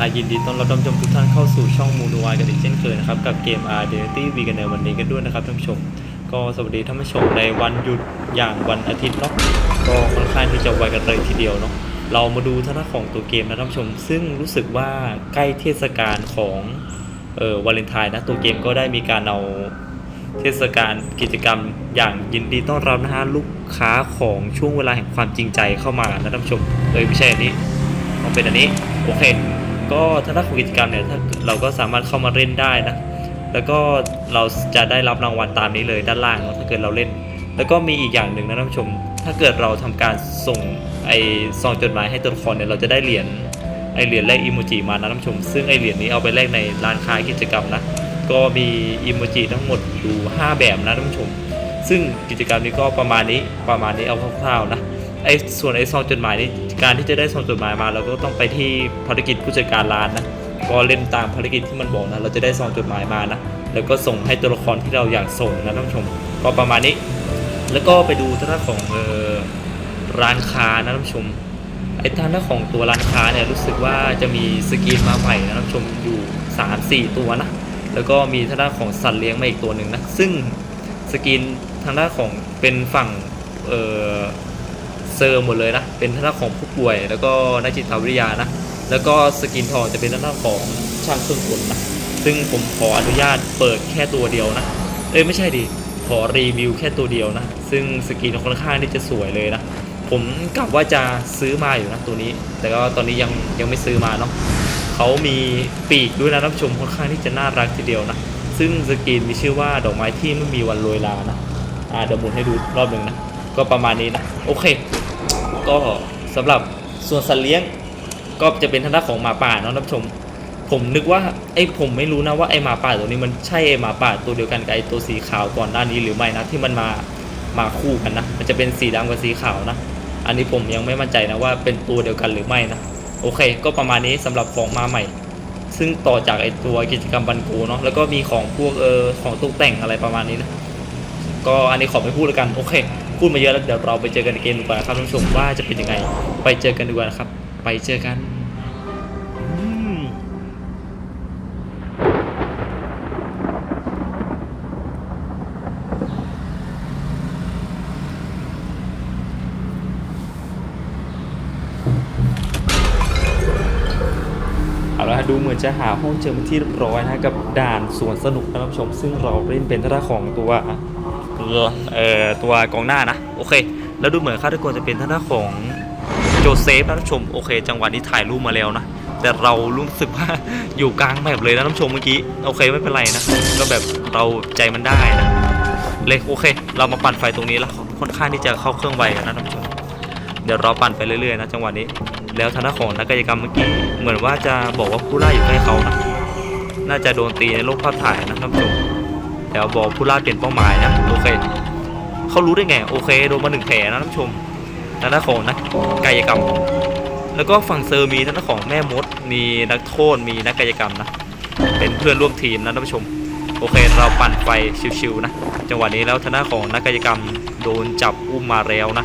อายินดีต้อนรับท่านผู้ชมทุกท่านเข้าสู่ช่องมูนวายกันอีกเช่นเคยนะครับ กับเกม r d e n t y v กันในวันนี้กันด้วยนะครับท่านผู้ชม ก็สวัสดีท่านผู้ชมในวันหยุดอย่างวันอาทิตย์เนาะก็ค่อนข้างที่จะไวกันเลยทีเดียวเนาะเรามาดูท่าของตัวเกมนะท่านผู้ชม ซึ่งรู้สึกว่าใกล้เทศกาลของเออวาเลนไทน์นะตัวเกมก็ได้มีการเอาเทศกาลกิจกรรมอย่างยินดีต้อนรับนะฮะลูกค้าของช่วงเวลาแห่งความจริงใจเข้ามานะท่านผู้ชมเอ้ยไม่ใช่อันนี้ต้องเป็นอันนี้โอเค ก็ถ้าด้านของกิจกรรมเนี่ยถ้าเราก็สามารถเข้ามาเล่นได้นะ แล้วก็เราจะได้รับรางวัลตามนี้เลยด้านล่างนะถ้าเกิดเราเล่น แล้วก็มีอีกอย่างหนึ่งนะท่านผู้ชม ถ้าเกิดเราทำการส่งไอซองจดหมายให้ตัวละครเนี่ยเราจะได้เหรียญไอเหรียญแลกอิโมจิมานะท่านผู้ชม ซึ่งไอเหรียญนี้เอาไปแลกในร้านค้ากิจกรรมนะก็มีอิโมจิทั้งหมดอยู่5แบบนะท่านผู้ชม ซึ่งกิจกรรมนี้ก็ประมาณนี้ประมาณนี้เอาคร่าวๆนะ ไอ้ส่วนไอ้ซองจดหมายนี่การที่จะได้ซองจดหมายมา เราก็ต้องไปที่ภารกิจผู้จัดการร้านนะก็เล่นตามภารกิจที่มันบอกนะเราจะได้ซองจดหมายมานะแล้วก็ส่งให้ตัวละครที่เราอยากส่งนะท่านผู้ชม ก็ประมาณนี้ แล้วก็ไปดูทางด้านของเออร้านค้านะท่านผู้ชมไอ้ทางด้านของตัวร้านค้าเนี่ยรู้สึกว่าจะมีสกรีนมาใหม่นะท่านผู้ชมอยู่ 3-4 ตัวนะแล้วก็มีทางด้านของสัตว์เลี้ยงมาอีกตัวหนึ่งนะซึ่งสกรีนทางด้านของเป็นฝั่งเออ เซอร์หมดเลยนะ เป็นทางด้านของผู้ป่วย แล้วก็นักจิตวิทยานะ แล้วก็สกินทองจะเป็นทางด้านของช่างเครื่องกลนะ ซึ่งผมขออนุญาตเปิดแค่ตัวเดียวนะ เอ้ยไม่ใช่ดิ ขอรีวิวแค่ตัวเดียวนะ ซึ่งสกินค่อนข้างที่จะสวยเลยนะ ผมกะว่าจะซื้อมาอยู่นะตัวนี้ แต่ก็ตอนนี้ยังยังไม่ซื้อมาเนาะเขามีปีกด้วยนะท่านผู้ชมค่อนข้างที่จะน่ารักทีเดียวนะ ซึ่งสกรีนมีชื่อว่าดอกไม้ที่ไม่มีวันโรยลานะ อ่าเดี๋ยวหมุนให้ดูรอบหนึ่งนะ ก็ประมาณนี้นะ โอเค ก็สำหรับส่วนสัตว์เลี้ยง ก็จะเป็นทางด้านของหมาป่าเนาะท่านผู้ชม ผมนึกว่าไอ้ผมไม่รู้นะว่าไอ้หมาป่าตัวนี้มันใช่ไอ้หมาป่าตัวเดียวกันกับไอ้ตัวสีขาวก่อนหน้านี้หรือไม่นะที่มันมามาคู่กันนะ มันจะเป็นสีดำกับสีขาวนะ อันนี้ผมยังไม่มั่นใจนะว่าเป็นตัวเดียวกันหรือไม่นะ โอเค ก็ประมาณนี้สำหรับของมาใหม่ ซึ่งต่อจากไอตัวกิจกรรมบันโกเนาะ แล้วก็มีของพวกเออของตกแต่งอะไรประมาณนี้นะ ก็อันนี้ขอไม่พูดแล้วกัน โอเค พูดมาเยอะแล้วเดี๋ยวเราไปเจอกันในเกมดีกว่านะครับท่านผู้ชมว่าจะเป็นยังไง ไปเจอกันดีกว่านะครับ ไปเจอกันเอาละฮะดูเหมือนจะหาห้องเจอเป็นที่เรียบร้อยนะกับด่านสวนสนุกนะท่านผู้ชม ซึ่งเราเล่นเป็นท่าของตัว เอ่อตัวกองหน้านะ โอเค แล้วดูเหมือนฆาตกรจะเป็นท่าของโจเซฟนะท่านผู้ชมโอเค จังหวะนี้ถ่ายรูปมาแล้วนะ แต่เรารู้สึกว่าอยู่กลางแบบเลยนะท่านผู้ชมเมื่อกี้โอเคไม่เป็นไรนะ ก็แบบเราใจมันได้นะเลยโอเค เรามาปั่นไฟตรงนี้แล้วค่อนข้างที่จะเข้าเครื่องไวนะท่านผู้ชมเดี๋ยวเราปั่นไปเรื่อยๆนะจังหวะนี้แล้วทางด้านของนักกายกรรมเมื่อกี้เหมือนว่าจะบอกว่าผู้ล่าอยู่ใกล้เขานะน่าจะโดนตีในโลกภาพถ่ายนะท่านชม เดี๋ยวบอกผู้ล่าเปลี่ยนเป้าหมายนะโอเคเขารู้ได้ไงโอเคโดนมาหนึ่งแผลนะท่านผู้ชมทางด้านของนักกายกรรม แล้วก็ฝั่งเซอร์มีทางด้านของแม่มด มีนักโทษมีนักกายกรรมนะ เป็นเพื่อนร่วมทีมนะท่านผู้ชม โอเคเราปั่นไฟชิวๆนะ จังหวะนี้แล้วทางด้านของนักกายกรรมโดนจับอุ้มมาแล้วนะ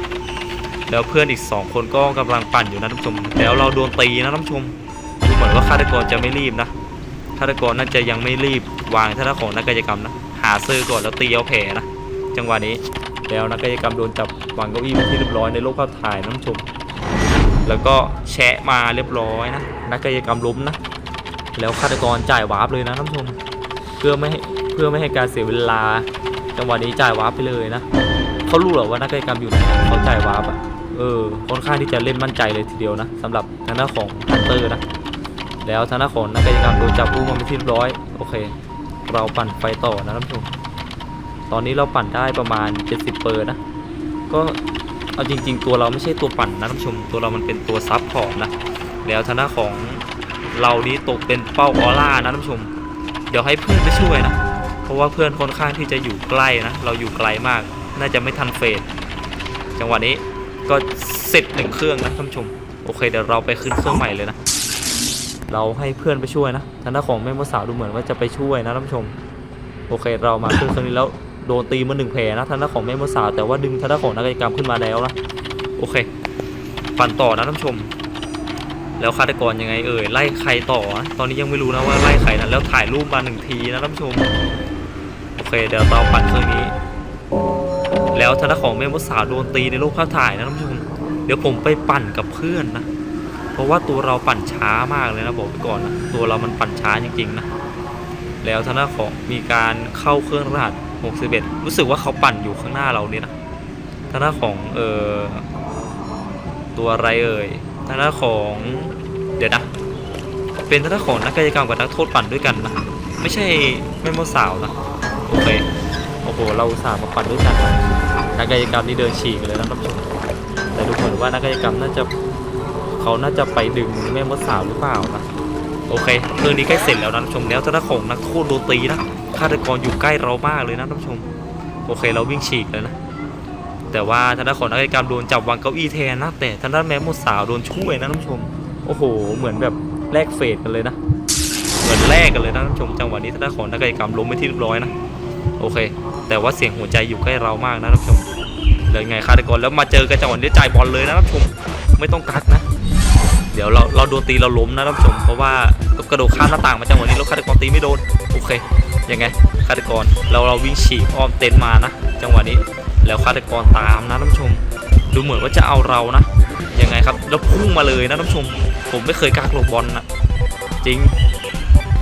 แล้วเพื่อนอีก 2 คนก็กำลังปั่นอยู่นะท่านผู้ชม แล้วเราโดนตีนะท่านผู้ชมดูเหมือนว่าฆาตกรจะไม่รีบนะฆาตกรน่าจะยังไม่รีบวางท่าของนักกายกรรมนะ หาซอร์ก่อนแล้วตีเอาแผลนะ จังหวะนี้แล้วนักกายกรรมโดนจับวางเก้าอี้เป็นที่เรียบร้อยในโลกภาพถ่ายนะท่านผู้ชม แล้วก็แชะมาเรียบร้อยนะ นักกายกรรมล้มนะ แล้วฆาตกรจ่ายวาร์ปเลยนะท่านผู้ชมเพื่อไม่ให้เพื่อไม่ให้การเสียเวลา จังหวะนี้จ่ายวาร์ปไปเลยนะเขารู้เหรอว่านักกายกรรมอยู่ไหนเขาจ่ายวาร์ปอะเออค่อนข้างที่จะเล่นมั่นใจเลยทีเดียวนะสำหรับทางด้านของฮันเตอร์นะแล้วทางด้านของนักกายกรรมโดนจับอุ้มมาเป็นที่เรียบร้อยโอเค เราปั่นไฟต่อนะท่านผู้ชม ตอนนี้เราปั่นได้ประมาณ 70เปอร์นะ ก็เอาจริง ๆ ตัวเราไม่ใช่ตัวปั่นนะท่านผู้ชม ตัวเรามันเป็นตัวซับพอร์ตนะ แล้วทางด้าของเรานี้ตกเป็นเป้าออร่านะท่านผู้ชม เดี๋ยวให้เพื่อนไปช่วยนะ เพราะว่าเพื่อนค่อนข้างที่จะอยู่ใกล้นะ เราอยู่ไกลมาก น่าจะไม่ทันเฟสจังหวะนี้ก็เสร็จหนึ่งเครื่องนะท่านผู้ชม โอเคเดี๋ยวเราไปขึ้นเครื่องใหม่เลยนะ เราให้เพื่อนไปช่วยนะทางด้านของแม่มดสาวดูเหมือนว่าจะไปช่วยนะท่านผู้ชม โอเคเรามาขึ้นครื่องนี้แล้วโดนตีมาหนึ่งแผลนะทางด้านของแม่มดสาวแต่ว่าดึงทางด้านของนักกายกรรมขึ้นมาแล้วนะโอเคปั่นต่อนะท่านผู้ชม แล้วฆาตกรยังไงเอ่ยไล่ใครต่อนะตอนนี้ยังไม่รู้นะว่าไล่ใครนะแล้วถ่ายรูปมาหนึ่งทีนะท่านผู้ชมโอเคเดี๋ยวเราปั่นเครื่องนี้ แล้วทางด้านของแม่มดสาวโดนตีในรูปภาพถ่ายนะท่านผู้ชมเดี๋ยวผมไปปั่นกับเพื่อนนะ เพราะว่าตัวเราปั่นช้ามากเลยนะบอกไปก่อนนะตัวเรามันปั่นช้าจริงๆนะแล้วทางด้านของมีการเข้าเครื่องรหัส 61 รู้สึกว่าเขาปั่นอยู่ข้างหน้าเราเนี่ยนะทางด้านของเอ่อตัวอะไรเอ่ยทางด้านของเดี๋ยวนะเป็นทางด้านของนักกายกรรมกับนักโทษปั่นด้วยกันนะไม่ใช่แม่โมสาวนะโอเคโอ้โหเราสาห์มาปั่นด้วยกันนะนักกายกรรมนี่เดินฉีกเลยนะท่านผู้ชมแต่ดูเหมือนว่านักกายกรรมน่าจะ เขาน่าจะไปดึงแม่มดสาวหรือเปล่านะโอเคเรื่องนี้ใกล้เสร็จแล้วนะท่านผู้ชมแล้วทางด้าของนักโทษโดนตีนะฆาตกรอยู่ใกล้เรามากเลยนะท่านผู้ชม โอเคเราวิ่งฉีกเลยนะแต่ว่าทางด้านของนักกายกรรมโดนจับวางเก้าอี้แทนนะแต่ทางด้านแม่มดสาวโดนช่วยนะท่านผู้ชมโอ้โห เหมือนแบบแลกเฟสกันเลยนะ เหมือนแลกกันเลยนะท่านผู้ชมจังหวะนี้ทางด้านของนักกายกรรมล้มไปที่เรียบร้อยนะโอเค แต่ว่าเสียงหัวใจอยู่ใกล้เรามากนะท่านผู้ชมเลยไงฆาตกรแล้วมาเจอกันจังหวะนี้จ่ายบอลเลยนะท่านผู้ชมไม่ต้องกักนะ เดี๋ยวเราเราโดนตีเราล้มนะท่านผู้ชมเพราะว่ากระโดดข้ามหน้าต่างมาจังหวะนี้แล้วฆาตกรตีไม่โดนโอเคยังไงฆาตกรเราเราวิ่งฉีกอ้อมเต็นท์มานะ จังหวะนี้แล้วฆาตกรตามนะท่านผู้ชม ดูเหมือนว่าจะเอาเรานะยังไงครับแล้วพุ่งมาเลยนะท่านผู้ชม ผมไม่เคยกักหลบบอลนะจริง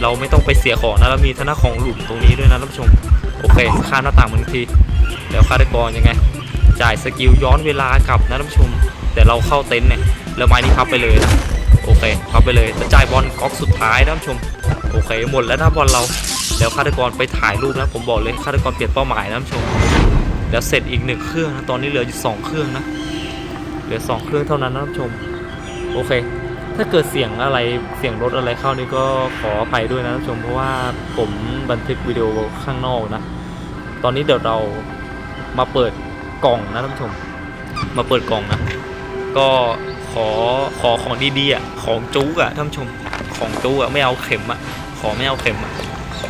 เราไม่ต้องไปเสียของนะแล้วมีธนาของหลุมตรงนี้ด้วยนะท่านผู้ชมโอเคข้ามหน้าต่างมาหนึ่งทีแล้วฆาตกรยังไง จ่ายสกิลย้อนเวลากลับนะท่านผู้ชม แต่เราเข้าเต็นท์เนี่ย แล้วไม้นี้พับไปเลยนะโอเคพับไปเลยจะจ่ายบอลก๊อกสุดท้ายนะท่านผู้ชมโอเคหมดแล้วนะบอลเราแล้วฆาตกรไปถ่ายรูปนะผมบอกเลยฆาตกรเปลี่ยนเป้าหมายนะท่านผู้ชมแล้วเสร็จอีกหนึ่งเครื่องนะตอนนี้เหลืออยู่สองเครื่องนะเหลือสองเครื่องเท่านั้นนะท่านผู้ชมโอเค ถ้าเกิดเสียงอะไรเสียงรถอะไรเข้านี่ก็ขออภัยด้วยนะท่านผู้ชมเพราะว่าผมบันทึกวิดีโอข้างนอกนะตอนนี้เดี๋ยวเรามาเปิดกล่องนะท่านผู้ชม มาเปิดกล่องนะ ก็ ขอขอของดีๆอะของจุกอะท่านชมของจุกอะไม่เอาเข็มอะขอไม่เอาเข็มอะ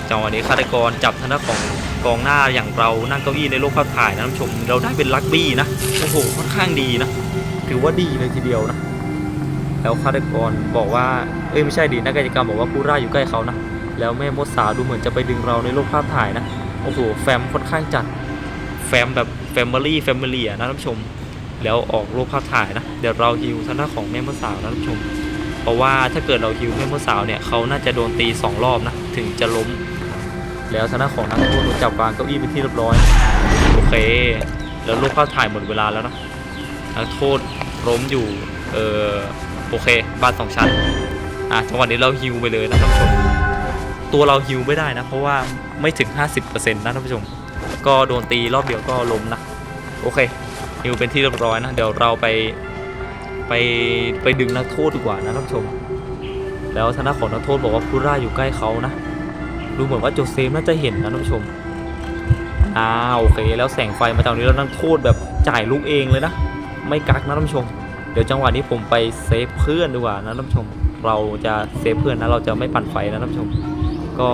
จังหวะนี้ฆาตกรจับทางด้านของกองหน้าอย่างเรานั่งเก้าอี้ในโลกภาพถ่ายนะท่านชม เราได้เป็นลักบี้นะโอ้โหค่อนข้างดีนะถือว่าดีเลยทีเดียวนะแล้วฆาตกรบอกว่าเอ้ยไม่ใช่ดีนักกายกรรมบอกว่าผู้ร่าอยู่ใกล้เขานะแล้วแม่มดสาวดูเหมือนจะไปดึงเราในโลกภาพถ่ายนะโอ้โหแฟมค่อนข้างจัดแฟมแบบแฟมิลี่แฟมิลี่อะนะท่านผู้ชม แล้วออกรูปภาพถ่ายนะ เดี๋ยวเราฮิวทางด้านของแม่มดสาวนะท่านผู้ชม เพราะว่าถ้าเกิดเราฮิวแม่มดสาวเนี่ยเขาน่าจะโดนตีสองรอบนะ ถึงจะล้ม แล้วทางด้านของนักโทษโดจับวางเก้าอี้เป็นที่เรียบร้อย โอเค แล้วรูปภาพถ่ายหมดเวลาแล้วนะนักโทษล้มอยู่ เออโอเค บ้านสองชั้น อะจังหวะนี้เราฮิวไปเลยนะท่านผู้ชม ตัวเราฮิวไม่ได้นะ เพราะว่าไม่ถึง 50%นะท่านผู้ชม ก็โดนตีรอบเดียวก็ล้มนะ โอเค ฮิวเป็นที่เรียบร้อยนะ เดี๋ยวเราไปไปไปดึงนักโทษดีกว่านะท่านผู้ชม แล้วทางด้าของนักโทษบอกว่าผู้ร่าอยู่ใกล้เขานะ ดูเหมือนว่าโจเซฟน่าจะเห็นนะท่านผู้ชมอ่าโอเคแล้วแสงไฟมาจากนี้แล้วนักโทษแบบจ่ายลูกเองเลยนะ ไม่กักนะท่านผู้ชม เดี๋ยวจังหวะนี้ผมไปเซฟเพื่อนดีกว่านะท่านผู้ชม เราจะเซฟเพื่อนนะเราจะไม่ปั่นไฟนะท่านผู้ชม ก็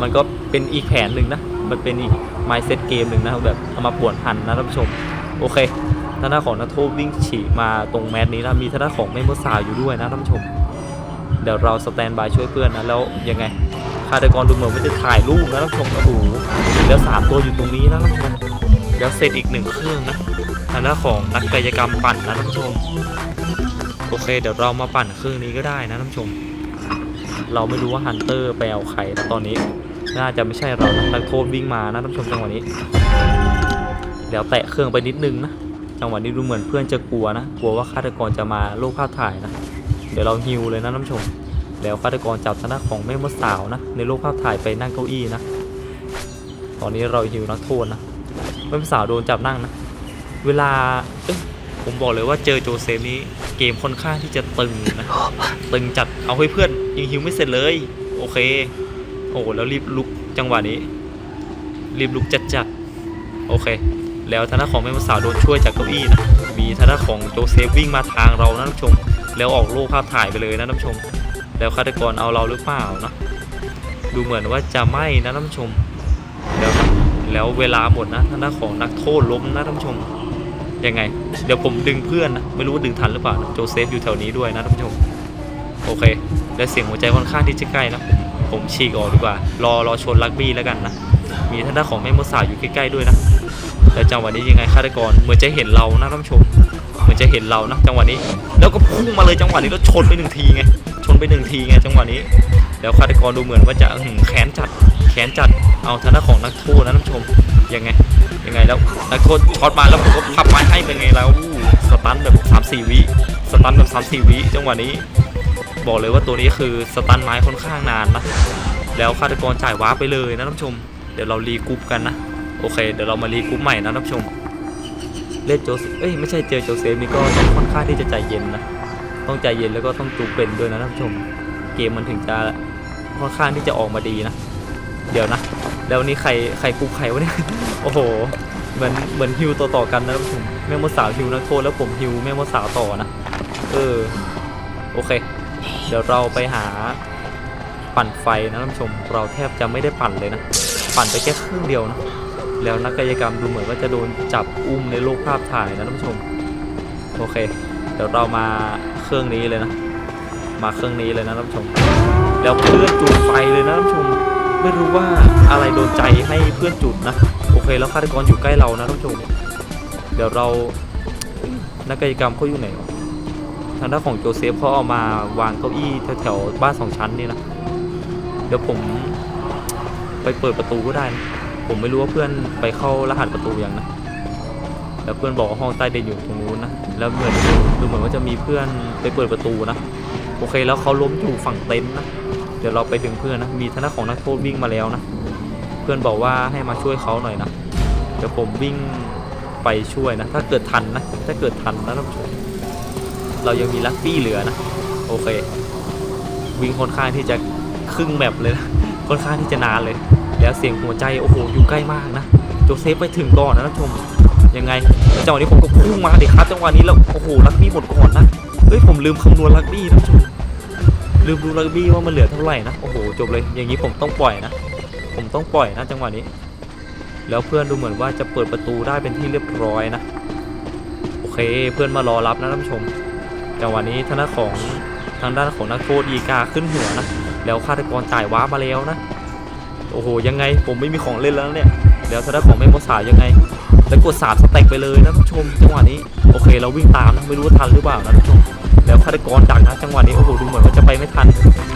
มันก็เป็นอีกแผนหนึ่งนะ มันเป็นอีก mindset เกมหนึ่งนะแบบเอามาป่วนพันนะท่านผู้ชม โอเคท่านหน้าของนักโทษวิ่งฉีกมาตรงแมสนี้นะมีท่านหน้าของแม่มดสาวอยู่ด้วยนะท่านผู้ชม เดี๋ยวเราสแตนบายช่วยเพื่อนนะแล้วยังไงฆาตกรดูเหมือนว่าจะถ่ายรูปนะท่านผู้ชมโอ้โหแล้วสามตัวอยู่ตรงนี้นะท่านผู้ชมเดี๋ยวเสร็จอีกหนึ่งเครื่องนะทางด้านของนักกายกรรมปั่นนะท่านผู้ชมโอเค เดี๋ยวเรามาปั่นเครื่องนี้ก็ได้นะท่านผู้ชม เราไม่รู้ว่าฮันเตอร์ไปเอาใครนะตอนนี้ น่าจะไม่ใช่เรานะนักโทษวิ่งมานะท่านผู้ชมจังหวะนี้ เดี๋ยวแตะเครื่องไปนิดนึงนะจังหวะนี้ดูเหมือนเพื่อนจะกลัวนะกลัวว่าฆาตกรจะมาโลกภาพถ่ายนะ เดี๋ยวเราฮิวเลยนะนผู้ชม แล้วฆาตกรจับธนาของแม่มดสาวนะ ในโลกภาพถ่ายไปนั่งเก้าอี้นะ ตอนนี้เราฮิวนักโทษนะแม่มดสาวโดนจับนั่งนะ เวลาเอ้ผมบอกเลยว่าเจอโจเซฟนี้เกมค่อนข้างที่จะตึงนะตึงจัดเอาให้เพื่อนยังฮิวไม่เสร็จเลย โอเค โอ้โหแล้วรีบลุกจังหวะนี้ รีบลุกจัดจัดโอเค แล้วทางด้านของแม่มสาวโดนช่วยจากเก้าอี้นะมีทางด้านของโจเซฟวิ่งมาทางเรานะท่านผู้ชม แล้วออกโลกภาพถ่ายไปเลยนะท่านผู้ชม แล้วฆาตกรเอาเราหรือเปล่านะดูเหมือนว่าจะไม่นะท่านผู้ชม แล้วแล้วเวลาหมดนะทางด้านของนักโทษล้มนะท่านผู้ชมยังไง เดี๋ยวผมดึงเพื่อนนะไม่รู้ว่าดึงทันหรือเปล่าโจเซฟอยู่แถวนี้ด้วยนะท่านผู้ชมโอเค และเสียงหัวใจค่อนข้างที่จะใกล้นะผมผมฉีกออกดีกว่า รอรอชนลักบี้แล้วกันนะมีท่านด้านของแม่มดสาวอยู่ใกล้ๆด้วยนะ แล้วจังหวะนี้ยังไงฆาตกรเหมือนจะเห็นเรานะท่านผู้ชมเหมือนจะเห็นเรานะจังหวะนี้ แล้วก็พุ่งมาเลยจังหวะนี้แล้วชนไปหนึ่งทีไงชนไปหนึ่งทีไงจังหวะนี้ แล้วฆาตกรดูเหมือนว่าจะหือแขนจัดแขนจัดเอาทางด้านของนักโทษนะท่านผู้ชมยังไงยังไงแล้วนักโทษช็อตมาแล้วผมก็พับไม้ให้เป็นไงแล้วสตันแบบ3 4วิสตันแบบ3 4วิจังหวะนี้ บอกเลยว่าตัวนี้คือสตันไม้ค่อนข้างนานนะแล้วฆาตกรจ่ายวาร์ปไปเลยนะท่านผู้ชม เดี๋ยวเรารีกรุ๊ปกันนะ โอเค เดี๋ยวเรามารีกรุ๊ปใหม่นะท่านผู้ชม เล่นโจเซเอ้ยไม่ใช่เจอโจเซฟนี่ก็ต้องค่อนข้างที่จะใจเย็นนะ ต้องใจเย็นแล้วก็ต้องจูเป็นด้วยนะท่านผู้ชม เกมมันถึงจะค่อนข้างที่จะออกมาดีนะ เดี๋ยวนะ แล้วนี่ใครใครกรุ๊ปใครวะเนี่ย โอ้โห เหมือนเหมือนฮิวต่อต่อกันนะท่านผู้ชม แม่มดสาวฮิวนักโทษแล้วผมฮิวแม่มดสาวต่อนะ เออ โอเค เดี๋ยวเราไปหาปั่นไฟนะท่านผู้ชม เราแทบจะไม่ได้ปั่นเลยนะ ปั่นไปแค่ครึ่งเดียวนะ แล้วนักกายกรรมดูเหมือนว่าจะโดนจับอุ้มในโลกภาพถ่ายนะท่านผู้ชม โอเค เดี๋ยวเรามาเครื่องนี้เลยนะ มาเครื่องนี้เลยนะท่านผู้ชม แล้วเพื่อนจุดไฟเลยนะท่านผู้ชม ไม่รู้ว่าอะไรโดนใจให้เพื่อนจุดนะ โอเค แล้วฆาตกรอยู่ใกล้เรานะท่านผู้ชม เดี๋ยวเรานักกายกรรมเขาอยู่ไหนทางด้านของโจเซฟเขาเอามาวางเก้าอี้แถวๆบ้านสองชั้นนี่นะ เดี๋ยวผมไปเปิดประตูก็ได้นะ ผมไม่รู้ว่าเพื่อนไปเข้ารหัสประตูยังนะแล้วเพื่อนบอกว่าห้องใต้ดินอยู่ตรงนู้นนะแล้วเหมือนดูเหมือนว่าจะมีเพื่อนไปเปิดประตูนะโอเคแล้วเขาล้มอยู่ฝั่งเต็นท์นะเดี๋ยวเราไปดึงเพื่อนนะมีทางด้านของนักโทษวิ่งมาแล้วนะเพื่อนบอกว่าให้มาช่วยเขาหน่อยนะเดี๋ยวผมวิ่งไปช่วยนะ ถ้าเกิดทันนะถ้าเกิดทันนะท่านผู้ชมเรายังมีลักบี้เหลือนะโอเค วิ่งค่อนข้างที่จะครึ่งแมปเลยนะค่อนข้างที่จะนานเลย แล้วเสียงหัวใจโอ้โหอยู่ใกล้มากนะโจเซฟไปถึงก่อนนะท่านชมยังไงจังหวะนี้ผมก็พุ่งมาเดิครับจังหวะนี้แล้วโอ้โหลักบี้หมดก่อนนะเฮ้ยผมลืมคำนวณลักบี้ท่านชมลืมดูลักบี้ว่ามันเหลือเท่าไหร่นะโอ้โหจบเลยอย่างนี้ผมต้องปล่อยนะ ผมต้องปล่อยนะจังหวะนี้ แล้วเพื่อนดูเหมือนว่าจะเปิดประตูได้เป็นที่เรียบร้อยนะโอเคเพื่อนมารอรับนะท่านผู้ชมจังหวะนี้ทางด้านของทางด้านของนักโทษอีกาขึ้นหัวนะแล้วฆาตกรจ่ายว้าร์มาแล้วนะ โอ้โหยังไงผมไม่มีของเล่นแล้วเนี่ยแล้วทางด้ของแม่มดสาวยังไง แล้วกดสามสเต็กไปเลยนะท่านผู้ชมจังหวะนี้โอเค เราวิ่งตามนะไม่รู้ว่าทันหรือเปล่านะท่านผู้ชมแล้วฆาตกรดักนะจังหวะนี้โอ้โหดูเหมือนว่าจะไปไม่ทัน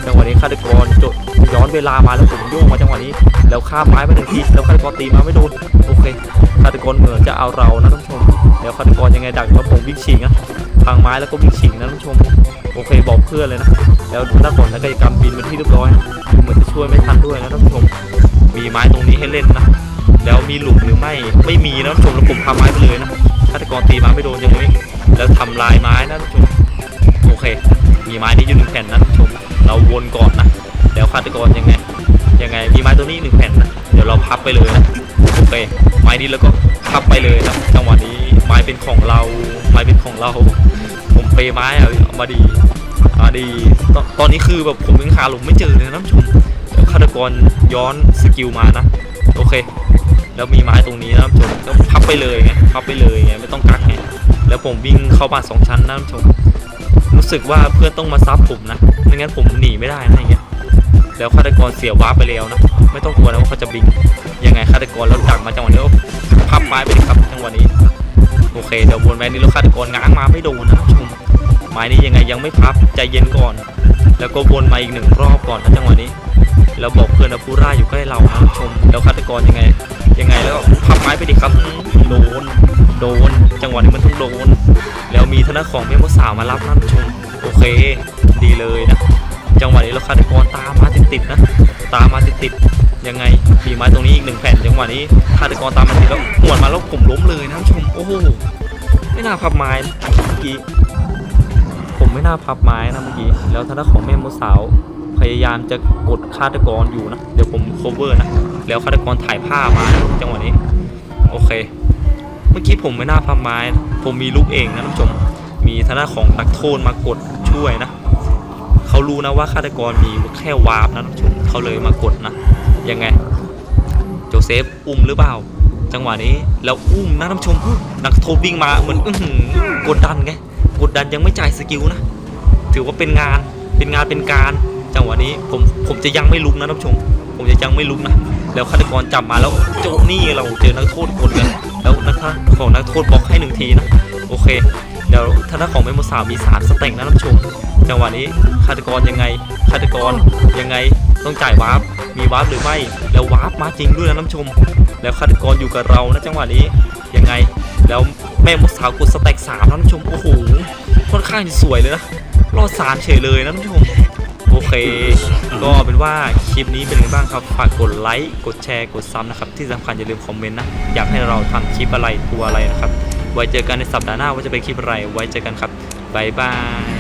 จังหวะนี้ฆาตกรจดย้อนเวลามาแล้วผมโยกมาจังหวะนี้ แล้วข้ามไม้ไปหนึ่งทีแล้วฆาตกรตีมาไม่โดนโอเคฆาตกรเหมือนจะเอาเรานะท่านผู้ชมแล้วฆาตกรยังไงดักแล้วผมวิ่งชิงนะทางไม้แล้วก็วิ่งชิงนะท่านผู้ชม โอเคบอกเพื่อนเลยนะ แล้วทางด้านของนักกายกรรมบินเป็นที่เรียบร้อยนะเหมือนจะช่วยไม่ทันด้วยนะท่านผู้ชมมีไม้ตรงนี้ให้เล่นนะ แล้วมีหลุมหรือไม่ไม่มีนะท่านผู้ชมแล้วผมพาไม้ไปเลยนะฆาตกรตีไม้ไม่โดนยังไงแล้วทำลายไม้นะท่านผู้ชมโอเค มีไม้นี้อยู่หนึ่งแผ่นนะท่านผู้ชมเราวนก่อนนะแล้วฆาตกรยังไงยังไงมีไม้ตัวนี้หนึ่งแผ่นนะเดี๋ยวเราพับไปเลยนะโอเค ไม้นี้แล้วก็พับไปเลยนะจังหวะนี้ไม้เป็นของเราไม้เป็นของเรา เปไม้อะเอามาดีอ่าดีตอนตอนนี้คือแบบผมยังหาหลุมไม่เจอเลยนะท่านผู้ชมฆาตกรย้อนสกิลมานะ โอเค แล้วมีไม้ตรงนี้นะท่านผู้ชมก็พับไปเลยไงพับไปเลยไงไม่ต้องกักไงแล้วผมวิ่งเข้าบ้านสองชั้นนะท่านผู้ชมรู้สึกว่าเพื่อนต้องมาซับผมนะไม่งั้นผมหนีไม่ได้นะอย่างเงี้ยแล้วฆาตกรเสียวาไปแล้วนะไม่ต้องกลัวนะว่าเขาจะบิงยังไงฆาตกรแล้วดักมาจังหวะนี้พับไม้ไปเลยครับจังหวะนี้โอเคเดี๋ยววนแมนนี้แล้วฆาตกรง้างมาไม่โดนนะชม ม้นี้ยังไงยังไม่พับใจเย็นก่อน แล้วก็วนมาอีกหนึ่งรอบก่อนนะจังหวะนี้แล้วบอกเพื่อนนะผู้ร่าอยู่ใกล้เรานะท่านชม แล้วฆาตกรยังไง ยังไงแล้วก็พับไม้ไปดิครับโดนโดน จังหวะนี้มันต้องโดน แล้วมีธนาของแม่มดสาวมารับนะท่นชม โอเค ดีเลยนะ จังหวะนี้เราฆาตกรตามมาติดๆนะ ตามมาติดๆยังไงมีไม้ตรงนี้อีกหนึ่งแผ่น จังหวะนี้ฆาตกรตามมาติดแล้วหวดมาแล้วผมล้มเลยนะท่านชม โอ้โหไม่น่าพับไม้นะเมื่อกี้ ผมไม่น่าพับไม้นะเมื่อกี้ แล้วทางด้านของแม่มดสาว พยายามจะกดฆาตกรอยู่นะ เดี๋ยวผม cover นะ แล้วฆาตกรถ่ายภาพมาจังหวะนี้ โอเค เมื่อกี้ผมไม่น่าพับไม้ ผมมีลูกเองนะท่านผู้ชม มีทางด้านของนักโทษมากดช่วยนะ เขารู้นะว่าฆาตกรมีแค่วาร์ปนะท่านผู้ชม เขาเลยมากดนะ ยังไง โจเซฟอุ้มหรือเปล่า จังหวะนี้ แล้วอุ้มนะท่านผู้ชม นักโทษวิ่งมาเหมือนกดดันไง กดดันยังไม่จ่ายสกิลนะ ถือว่าเป็นงานเป็นงานเป็นการ จังหวะนี้ผมผมจะยังไม่ลุกนะท่านผู้ชม ผมจะยังไม่ลุกนะ แล้วฆาตกรจับมาแล้วโจนี่เราเจอนักโทษคนกัน แล้วนะคะของนักโทษบอกให้หนึ่งทีนะ โอเค เดี๋ยวทาน้านของเมโมสาวมีสารสเต็งนะท่านผู้ชม จังหวะนี้ฆาตกรยังไงฆาตกรยังไง ต้องจ่ายวาร์ปมีวาร์ปหรือไม่ แล้ววาร์ปมาจริงด้วยนะนผู้ชม แล้วฆาตกรอยู่กับเรานะจังหวะนี้ ยังไง แล้วแม่มดสาวกดสเต็กสามนะท่านผู้ชม โอ้โห ค่อนข้างจะสวยเลยนะ รอดสามเฉยเลยนะนผู้ชม โอเค ก็เป็นว่าคลิปนี้เป็นไงบ้างครับ ฝากกดไลค์ กดแชร์ กดซับนะครับ ที่สำคัญอย่าลืมคอมเมนต์นะ อยากให้เราทำคลิปอะไรตัวอะไรนะครับ ไว้เจอกันในสัปดาห์หน้าว่าจะเป็นคลิปอะไร ไว้เจอกันครับบายบาย